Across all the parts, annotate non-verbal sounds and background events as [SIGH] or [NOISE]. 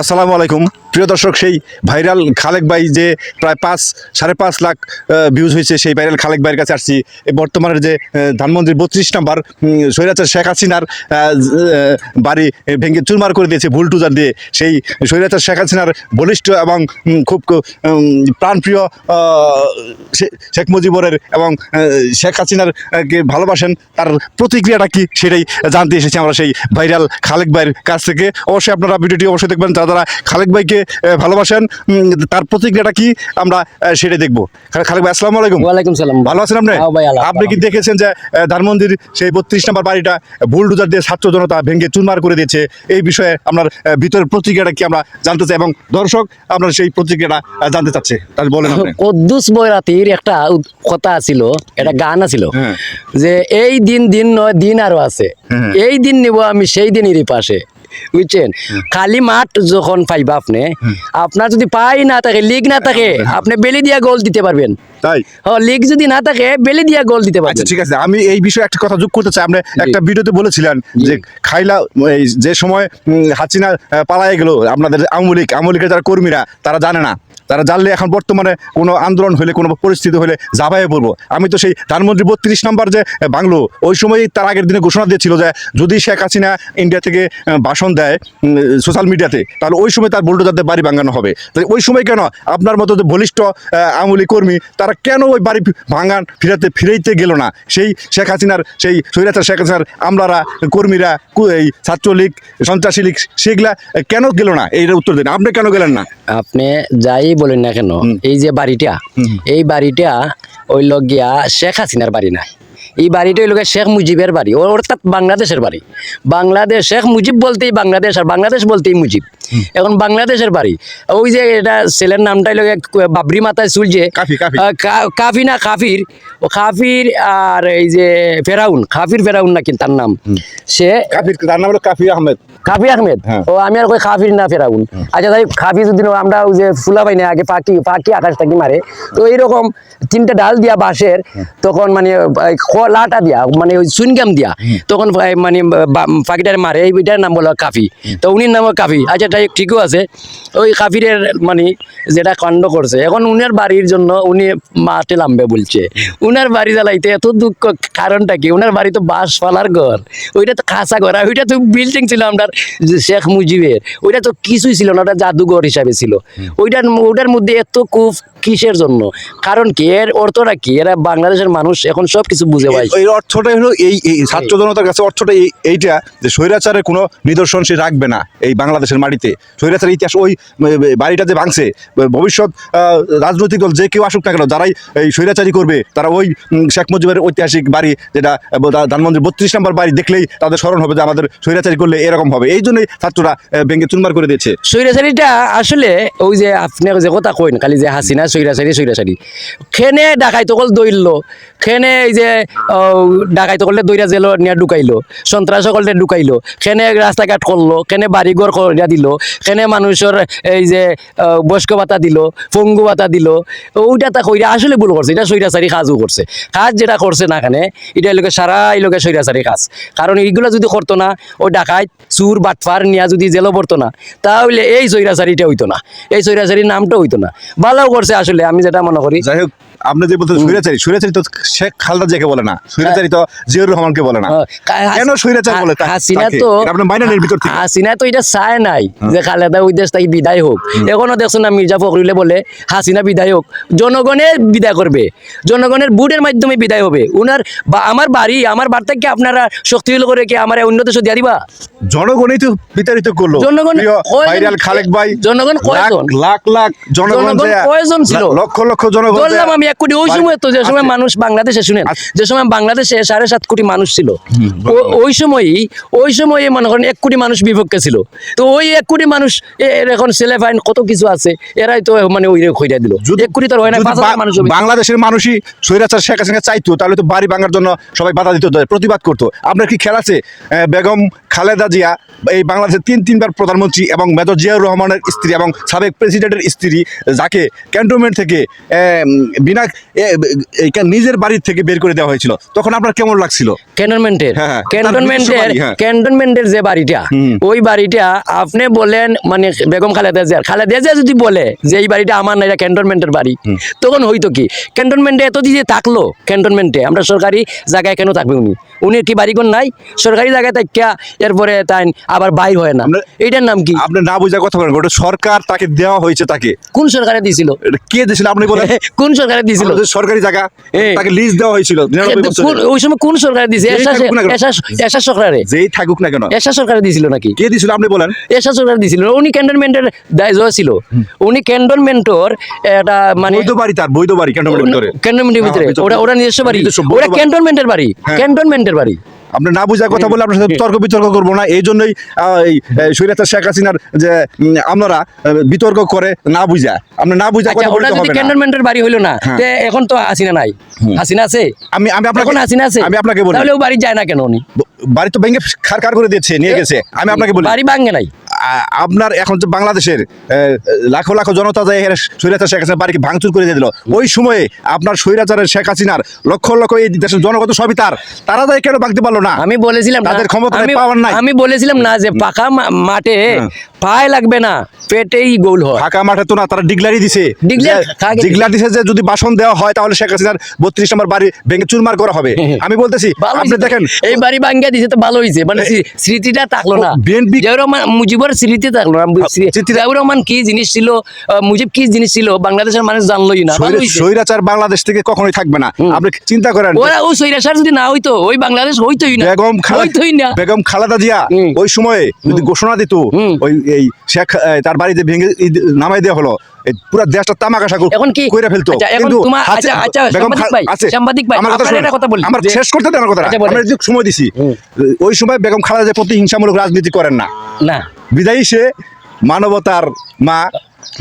আসসালামু আলাইকুম। প্রিয় দর্শক সেই ভাইরাল খালেক ভাই যে প্রায় পাঁচ সাড়ে পাঁচ লাখ ভিউজ হয়েছে সেই ভাইরাল খালেক ভাইয়ের কাছে আসছি। বর্তমানের যে আহ, ধানমন্দির বত্রিশ নাম্বার স্বৈরাচার শেখ হাসিনার বাড়ি ভেঙে চুরমার করে দিয়েছে ভুল টুজার দিয়ে। সেই স্বৈরাচার শেখ হাসিনার বলিষ্ঠ এবং খুব প্রাণপ্রিয় শেখ মুজিবরের এবং শেখ হাসিনার কে ভালোবাসেন তার প্রতিক্রিয়াটা কি সেটাই জানতে এসেছি আমরা সেই ভাইরাল খালেক ভাইয়ের কাছ থেকে। অবশ্যই আপনারা ভিডিওটি অবশ্যই দেখবেন। যারা যারা খালেক ভাইকে ভালোবাসেন। তার প্রতিক্রিয়াটা কি আমরা সেটাই দেখব। খালেক ভাই আসসালামু আলাইকুম। ওয়ালাইকুম সালাম। ভালো আছেন আপনি? হ্যাঁ আপনি কি দেখেছেন যে ধানমন্দির সেই বত্রিশ নম্বর বাড়িটা বুলডুজার দিয়ে ছাত্র জনতা ভেঙে চুরমার করে দিয়েছে? এই বিষয়ে আপনার ভিতরের প্রতিক্রিয়াটা কি আমরা জানতে চাই এবং দর্শক আপনার সেই প্রতিক্রিয়াটা জানতে চাচ্ছে। তাহলে বলেন [LAUGHS] কদ্দুস বৈরাতির একটা কথা ছিল একটা গান আছিল হ্যাঁ। যে এই দিন দিন নয় দিন আরও আছে। হ্যাঁ। এই দিন নিব আমি সেই দিনেরই পাশে। বুঝছেন? খালি মাঠ যখন পাইবা আপনি আপনার যদি পাই না থাকে লিগ না থাকে আপনি বেলি দিয়া গোল দিতে পারবেন। তাই? হ লিগ যদি না থাকে বেলি দিয়া গোল দিতে আচ্ছা পারবেন ঠিক আছে। আমি এই বিষয়ে একটা কথা যোগ করতে চাই। আপনি একটা ভিডিওতে বলেছিলেন যে খাইলা এই যে সময় হাসিনা পালায়ে গেল আপনাদের যারা কর্মীরা তারা জানে না। তারা জানলে এখন বর্তমানে কোনো আন্দোলন হলে কোনো পরিস্থিতি হলে যাবাই পড়ব। আমি তো সেই ধানমন্ত্রী বত্রিশ নম্বর যে বাংলো ওই সময়ই তার আগের দিনে ঘোষণা দিয়েছিল যে যদি শেখ হাসিনা ইন্ডিয়া থেকে আহ, ভাষণ দেয় সোশ্যাল মিডিয়াতে তাহলে ওই সময় তার বুলডোজারদের বাড়ি ভাঙানো হবে। তাই ওই সময় কেন আপনার মতো যে বলিষ্ঠ লীগ কর্মী তারা কেন ওই বাড়ি ভাঙান ফিরাতে ফিরাইতে গেল না? সেই শেখ হাসিনার সেই স্বৈরাচার শেখ হাসিনার আমলারা কর্মীরা এই ছাত্রলীগ সন্ত্রাসী লীগ সেগুলা কেন গেল না? এইটা উত্তর দিন। আপনি কেন গেলেন না? আপনি যাই বলেন না কেন এই যে বাড়িটা এই বাড়িটা ওই লগ গিয়া শেখ হাসিনার বাড়ি নাই। এই বাড়িটা হইল শেখ মুজিবের বাড়ি ও- অর্থাৎ বাংলাদেশের বাড়ি। বাংলাদেশ শেখ মুজিব বলতেই বাংলাদেশ আর বাংলাদেশ বলতেই মুজিব। এখন বাংলাদেশের বাড়ি। ওই যে এটা ছেলের নামটাই লোক বাবরি মাথায় চুল যে কাফি, না কাফির ও কাফির আর এই যে ফেরাউন কাফির ফেরাউন না কিন্তু তার নাম? সে কাফির তার নাম হলো কাফির আহমেদ। কাফি আহমেদ? হ্যাঁ। ও আমি আর কই খাফির না ফেরাউন আচ্ছা তাই খাফি যদি আমরা ওই যে ফুলা পাই না আগে পাখি পাখি আকাশ থাকি মারে। তো এইরকম তিনটা ডাল দিয়া বাঁশের তখন মানে লাটা দিয়া মানে ওই চুনগাম দিয়া তখন মানে পাখিটার মারে। এইটার নাম বলো কাফি তো উনির নাম কাফি আচ্ছা তাই ঠিকও আছে। ওই কাফিরের মানে যেটা কাণ্ড করছে এখন উনার বাড়ির জন্য উনি মাঠে নামবে বলছে। উনার বাড়ি জ্বালাইতে এত দুঃখ কারণটা কি? উনার বাড়ি তো বাঁশ ফালার ঘর। ওইটা তো খাসা ঘর আর ওইটা তো বিল্ডিং ছিল আমরা শেখ মুজিবের ওইটা তো কিছুই ছিল না ওটা জাদুঘর হিসাবে ছিল। ওইটার ওইটার মধ্যে এত কুফ কিসের জন্য? কারণ কি? এর অর্থটা কি? এরা বাংলাদেশের মানুষ এখন সব কিছু বুঝে পাই এই অর্থটাই হলো এই ছাত্র জনতার কাছে অর্থটা এই এইটা যে স্বৈরাচারের কোনো নিদর্শন সে রাখবে না এই বাংলাদেশের মাটিতে। স্বৈরাচারের ইতিহাস ওই বাড়িটা যে ভাঙছে ভবিষ্যৎ রাজনৈতিক দল যে কেউ আসুক না কেন যারাই এই স্বৈরাচারী করবে তারা ওই শেখ মুজিবের ঐতিহাসিক বাড়ি যেটা ধানমন্দির বত্রিশ নম্বর বাড়ি দেখলেই তাদের স্মরণ হবে যে আমাদের স্বৈরাচারী করলে এরকম হবে। এই জন্যই ছাত্ররা ভেঙে চুরমার করে দিয়েছে। স্বৈরাচারীটা আসলে ওই যে আপনি যে কথা কইন খালি যে হাসিনা সৈরাচারি সৈরাচারি খেনে ডাকাই তকল দৈরল খেনে এই যে ডাকাই তকলে দৈরা জেল নিয়ে ঢুকাইলো সন্ত্রাস সকলে ঢুকাইলো, খেনে রাস্তাঘাট করল, খেনে বাড়িঘর করিয়া দিল, খেনে মানুষের এই যে বয়স্ক ভাতা দিল, পঙ্গু ভাতা দিল, ওইটা তা কইরা আসলে ভুল করছে, এটা সৈরাচারি কাজও করছে। কাজ যেটা করছে না এখানে এটা লোকে সারা লোকে সৈরাচারি কাজ। কারণ এইগুলো যদি করতো না, ও ডাকাই চুর, বাটফার নিয়া যদি জেলও পড়তো না, তাহলে এই সৈরাচারিটা হইতো না, এই সৈরাচারির নামটা হইতো না। ভালো করছে আসলে, আমি যেটা মনে করি। যাই হোক আপনি যে বলতে স্বৈরাচারী স্বৈরাচারী তো শেখ খালদা জিয়াকে বলে না স্বৈরাচারী তো জিয়র রহমানকে বলে না। কেন স্বৈরাচার বলে হাসিনা তো এটা আপনার মাইনারের ভিতর থেকে। হাসিনা তো এটা চায় নাই যে খালেদা ওই দেশ থেকে বিদায় হোক। এখনও দেখছ না মির্জা ফখরুলে বলে হাসিনা বিদায় হোক। জনগণের বিদায় করবে। জনগণের বুটের মাধ্যমে বিদায় হবে। উনার বা আমার বাড়ি আমার বার্তাকে আপনারা শক্তিশালী করে কি আমার উন্নত দেশ দিয়া দিবা? জনগণই তো বিতাড়িত করল। জনগণ ভাইরাল খালেক ভাই জনগণ কয়জন? লাখ লাখ জনগণ কয়জন ছিল? লক্ষ লক্ষ জনগণ আমি এক কোটি ওই সময় তো যে সময় মানুষ বাংলাদেশে শুনেন আচ্ছা। যে সময় বাংলাদেশে সাড়ে সাত কোটি মানুষ ছিল। ওই সময়ই ওই সময়ে মনে করেন এক কোটি মানুষ বিপক্ষে ছিল। তো ওই এক কোটি মানুষ এখন ছেলে ফাইন কত কিছু আছে এরাই তো মানে ওই দিল। এক কোটি তো হয় না মানুষ বাংলাদেশের মানুষই স্বৈরাচার শেখ হাসিনা চাইতো তাহলে তো বাড়ি ভাঙার জন্য সবাই বাধা দিত প্রতিবাদ করতো। আপনার কি খেয়াল আছে? বেগম খালেদা জিয়া এই বাংলাদেশের তিন তিনবার প্রধানমন্ত্রী এবং মেজর জিয়াউর রহমানের স্ত্রী এবং সাবেক প্রেসিডেন্টের স্ত্রী যাকে ক্যান্টনমেন্ট থেকে আহ, বিনা নিজের বাড়ির থেকে বের করে দেওয়া হয়েছিল। তখন আপনার কেমন লাগছিল? ক্যান্টনমেন্টের হ্যাঁ, হ্যাঁ। ক্যান্টনমেন্টের হ্যাঁ। ক্যান্টনমেন্টের যে বাড়িটা ওই বাড়িটা আপনি বলেন মানে বেগম খালেদা জিয়ার খালেদা জিয়া যদি বলে যে এই বাড়িটা আমার না এটা ক্যান্টনমেন্টের বাড়ি তখন হইতো কি? ক্যান্টনমেন্টে এত দিয়ে থাকল ক্যান্টনমেন্টে আমরা সরকারি জায়গায় কেন থাকবে উনি? উনি কি বাড়িঘর নাই সরকারি জায়গায় থাকিয়া এরপরে তাই আবার বাইর হয় না। এইটার নাম কি? আপনি না বুঝা কথা বলেন ওটা সরকার তাকে দেওয়া হয়েছে তাকে। কোন সরকারে দিয়েছিল কে দিয়েছিল আপনি বলেন। [LAUGHS] কোন সরকারে আমাদের সরকারি জায়গা তাকে লিজ দেওয়া হয়েছিল ওই সময় কোন সরকার দিয়েছে? সরকারে? যেই থাকুক না কেন। এসা সরকারে দিছিল নাকি? কে দিয়েছিল আপনি বলেন। এসা সরকার দিছিল উনি ক্যান্টনমেন্টের দায়িত্ব ছিল। উনি ক্যান্টনমেন্টর এটা মানে বৈধ বাড়ি তার বৈধ বাড়ি ক্যান্টনমেন্টের ভিতরে। ক্যান্টনমেন্টের ভিতরে। হ্যাঁ, ওরা ওরা নিজস্ব বাড়ি। ওরা ক্যান্টনমেন্টের বাড়ি। হ্যাঁ। ক্যান্টনমেন্টের বাড়ি। আপনি না বুঝার কথা বলে আপনার সাথে তর্ক বিতর্ক করব না। এই জন্যই সৈরাতা শেখ হাসিনার যে আপনারা বিতর্ক করে না বুঝা। আপনি না বুঝা আচ্ছা কথা বলতে হবে ক্যান্টনমেন্টের বাড়ি হইল না হ্যাঁ। তে এখন তো হাসিনা নাই। হাসিনা আছে? আমি আমি আপনাকে হাসিনা আছে? আমি আপনাকে বলি। তাহলে ও বাড়ি যায় না কেন উনি? বাড়ি তো ভেঙে খার খার করে দিয়েছে নিয়ে গেছে। আমি আপনাকে বলি। বাড়ি ভাঙে নাই। আপনার এখন যে বাংলাদেশের লাখো লাখো জনতা যায় স্বৈরাচার শেখ হাসিনার বাড়িকে ভাঙচুর করে দিয়ে দিল ওই সময়ে আপনার স্বৈরাচারের শেখ হাসিনার লক্ষ লক্ষ এই দেশের জনগত সবই তার তারা যায় কেন ভাঙতে পারল না? আমি বলেছিলাম তাদের ক্ষমতা আমি নাই। আমি বলেছিলাম না যে পাকা মাঠে। পায়ে লাগবে না পেটেই গোল হয়। ফাঁকা মাঠে তো না তারা ডিগলারি দিছে। ডিগলার- যে- দিছে? যে যদি বাসন দেওয়া হয় তাহলে শেখ হাসিনার বত্রিশ নম্বর বাড়ি ভেঙে চুরমার করা হবে। আমি বলতেছি আপনি দেখেন এই বাড়ি ভাঙ্গিয়া দিছে তো ভালো হয়েছে মানে স্মৃ- স্মৃতিটা থাকল না। ও, BNP রহমান স্মৃতি থাকল না স্মৃতি- জিয়াউর রহমান কি জিনিস ছিল মুজিব কি জিনিস ছিল বাংলাদেশের মানুষ জানলোই না স্বৈরাচার বাংলাদেশ থেকে কখনোই থাকবে না। আপনি চিন্তা করেন। ওরা ও সৈরাসার যদি না হইতো ওই বাংলাদেশ হইতোই না। বেগম হইতোই না। বেগম খালেদা জিয়া ওই সময়ে যদি ঘোষণা দিত ওই এই শেখ তার বাড়িতে ভেঙে নামাই দেওয়া হলো পুরো দেশটা তামাকাশা এখন কি করে ফেলতো। আচ্ছা, এখন কিন্তু আচ্ছা, আচ্ছা, সাংবাদিক ভাই, আমার কথা বলি, আমার শেষ করতে দেন আমার কথা আচ্ছা, আমরা যে সময় দিছি ওই সময় বেগম খালেদা জিয়া প্রতিহিংসামূলক রাজনীতি করেন না। না। বিদায়ী সে মানবতার মা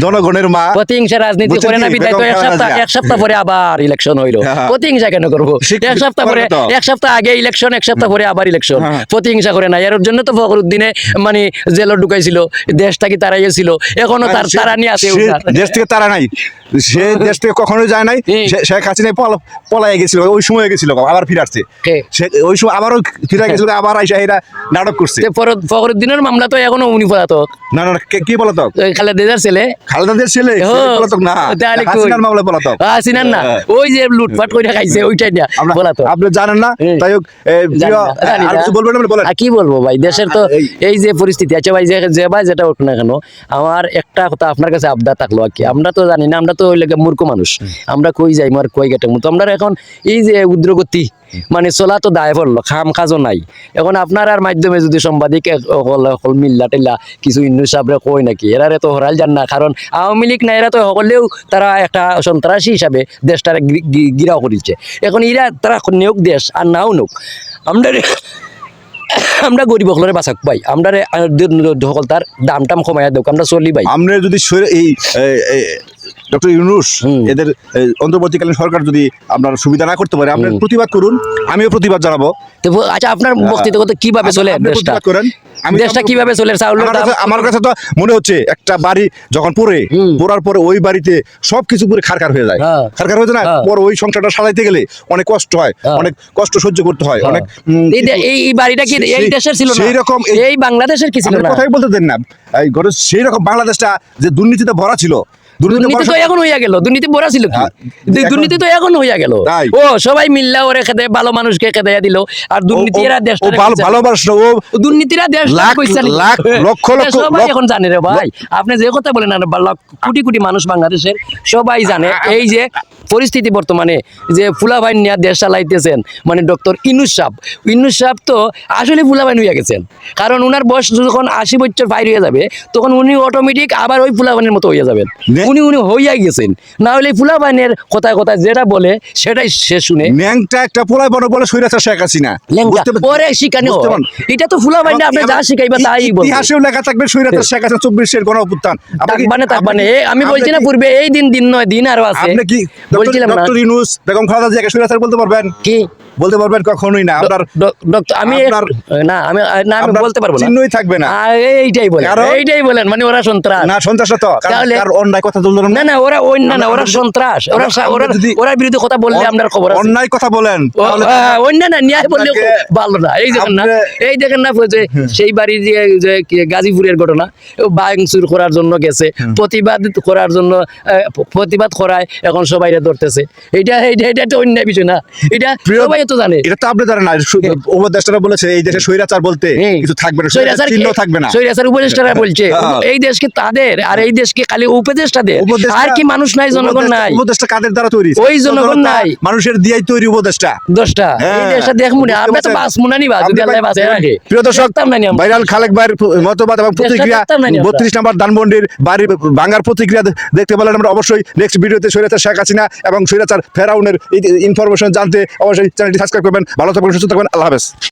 জনগণের মা। প্রতিহিংসা রাজনীতি করে না? বিদায় তো এক সপ্তাহ এক সপ্তাহ পরে আবার ইলেকশন হইল। হ্যাঁ। প্রতিহিংসা কেন করব? এক সপ্তাহ পরে এক সপ্তাহ আগে ইলেকশন এক সপ্তাহ পরে আবার ইলেকশন হ্যাঁ। প্রতিহিংসা করে না এর জন্য তো ফখরুদ্দিনে মানে জেলে ঢুকাইছিল। দেশটাকে তারাইয়েছিল এখনও তার তারা নিয়ে আছে দেশ থেকে তারা নাই। সে দেশ থেকে কখনোই যায় নাই। শেখ হাসিনা পলা- পলায় গেছিল। ওই সময় গেছিল আবার ফিরে আসছে। ওই সময় আবারও ফিরে গেছিল আবার আইসা এরা নাটক করছে। ফখরুদ্দিনের মামলা তো এখনও উনি পলাতক। না না কি বলতো ওই খালেদার ছেলে। খালেদা ছেলে পলাতক না। হাসিনার মামলা পলাতক। হাসিনার না। ওই যে লুটপাট করে খাইছে ওইটাই না আমরা- পলাতক। আপনি জানেন না? তাই হোক এ, জানি প্রিয়, না, জানি আর কিছু বলবেন আপনি? বলেন। কি বলব ভাই? দেশের তো এই- যে পরিস্থিতি আচ্ছা ভাই যে ভাই যেটা হোক না কেন আমার একটা কথা আপনার কাছে আবদার থাকল আর কি। আমরা তো জানি না আমরা তো ওই লেগে মূর্খ মানুষ। আমরা কই যাই আর কই গেটে মতো আমরা এখন এই যে উদ্রগতি মানে চলা তো দায় পড়ল খাম কাজও নাই। এখন আপনার আর মাধ্যমে যদি সাংবাদিক হল মিল্লা টিল্লা কিছু ইন্নু সাবরে কই নাকি? এরারে তো হরাল যান না, কারণ আওয়ামী লীগ না, এরা তো সকলেও তারা একটা সন্ত্রাসী হিসাবে দেশটারে গিরাও করিছে। এখন এরা তারা নেওক দেশ আর নাও নোক আমরা আমরা গরিব হকলরে বাঁচাক ভাই। আমরা সকল তার দাম টাম কমাইয়া দেওক আমরা চলি ভাই। আমরা যদি এই ডক্টর ইউনুস এদের অন্তর্বর্তীকালীন সরকার যদি আপনার সুবিধা না করতে পারে আপনার প্রতিবাদ করুন আমিও প্রতিবাদ জানাব। আচ্ছা আপনার বক্তব্য কীভাবে চলে দেশটা? করেন দেশটা কীভাবে চলে? আমার কাছে তো মনে হচ্ছে একটা বাড়ি যখন পড়ে পড়ার পরে ওই বাড়িতে সবকিছু পুরো খারখার হয়ে যায়। হ্যাঁ। খারখার হয়ে যায় না? হ্যাঁ। পর ওই সংসারটা সাজাইতে গেলে অনেক কষ্ট হয় হ্যাঁ। অনেক কষ্ট সহ্য করতে হয় অনেক এই বাড়িটা কি এই দেশের ছিল না? সেই রকম এই- বাংলাদেশের কি ছিল না? কথাই বলতে দেন না। এই ঘরে সেই রকম বাংলাদেশটা যে দুর্নীতিতে ভরা ছিল দুর্নীতি তো এখন হইয়া গেল দুর্নীতি বড় ছিল কি? হ্যাঁ, দু- এখন- দুর্নীতি তো এখন হইয়া গেল। ও সবাই মিল্লা ওরে খেতে ভালো মানুষকে খেতে দিল আর দুর্নীতিরা ও- ভালো ভালোবাসলো ও দুর্নীতিরা দেশ লাখ- লাখ, লক্ষ লক্ষ- সবাই এখন জানে রে ভাই। আপনি যে কথা বলেন আর কোটি কোটি মানুষ বাংলাদেশের সবাই জানে এই যে পরিস্থিতি বর্তমানে যে ফুলাভাই নিয়ে দেশ চালাইতেছেন মানে ডক্টর ইনুস সাহ ইনুস সাহ তো আসলে ফুলাভাই হইয়া গেছেন। কারণ উনার বয়স যখন আশি বছর বাইর হয়ে যাবে তখন উনি অটোমেটিক আবার ওই ফুলাবাইনের মতো হইয়া যাবেন। উনি উনি হইয়া গেছেন। না হলে ফুলাবাইনের কথায় কথায় যেটা বলে সেটাই সে শুনে। ন্যাংটা একটা পোলায় বড় বলে সৈরাচা শেখ হাসিনা। পার- শিখানো এটা তো ফুলাবাই না আপনি যা শিখাইবা তাই বলবে। ইতিহাসেও লেখা থাকবে সৈরাচা শেখ হাসিনা চব্বিশের গণ অভ্যুত্থান। আপনি তাকবানে তাকবানে এ, আমি বলছি না পূর্বে এই দিন দিন নয় দিন আরও আছে। আপনি কি বলছিলাম না। ডক্টর ইউনুস বেগম খালেদা জিয়াকে সৈরাচার বলতে পারবেন? কি? বলতে পারবেন কখনোই না। আপনার ডক্টর আমি না আমি না আমি বলতে পারব না। চিহ্নই থাকবে না। এইটাই বলেন এইটাই বলেন মানে ওরা সন্ত্রাস। না সন্ত্রাস তো তাহলে- অন্যায় কথা তুললেন না। না ওরা ওই না না ওরা সন্ত্রাস। ওরা ওরা ওরা বিরুদ্ধে কথা বললে আপনার খবর আছে। অন্যায় কথা বলেন তাহলে অন্য না ন্যায় বললে ভালো না। এই দেখেন না এই দেখেন না যে সেই বাড়ি যে যে গাজীপুরের ঘটনা বাংচুর করার জন্য গেছে প্রতিবাদ করার জন্য প্রতিবাদ করায় এখন সবাই ধরতেছে। এটা এটা এটা তো অন্য বিষয় না। এটা সবাই তো জানে এটা তো আপনি জানেন না উপদেষ্টারা বলেছে এই দেশে স্বৈরাচার বলতে। কিছু থাকবে না স্বৈরাচার স্বৈরাচার চিহ্ন থাকবে না স্বৈরাচার উপদেষ্টারা বলছে হ্যাঁ। এই দেশকে তাদের আর এই দেশকে খালি উপদেষ্টাদের আর কি মানুষ নাই জনগণ নাই উপদেষ্টা কাদের দ্বারা তৈরি ওই জনগণ নাই। মানুষের দিয়াই তৈরি উপদেষ্টা দশটা এই হ্যাঁ। দেশটা দেখমু না বুঝতে আমরা তো বাস যদি আল্লাহ রাখে প্রিয় দর্শক। ভাইরাল খালেক ভাইয়ের মতবাদ এবং প্রতিক্রিয়া দেখতাম না নি আমরা। বত্রিশ নম্বর ধানমন্ডির বাড়ি ভাঙ্গার প্রতিক্রিয়া দেখতে পেলেন আমরা অবশ্যই নেক্সট ভিডিওতে সৈরাচার শেখ হাসিনা এবং সৈরাচার ফেরাউনের ইনফরমেশন জানতে অবশ্যই চ্যানেলটি সাবস্ক্রাইব করবেন ভালো থাকবেন সুস্থ থাকবেন আল্লাহ হাফেজ।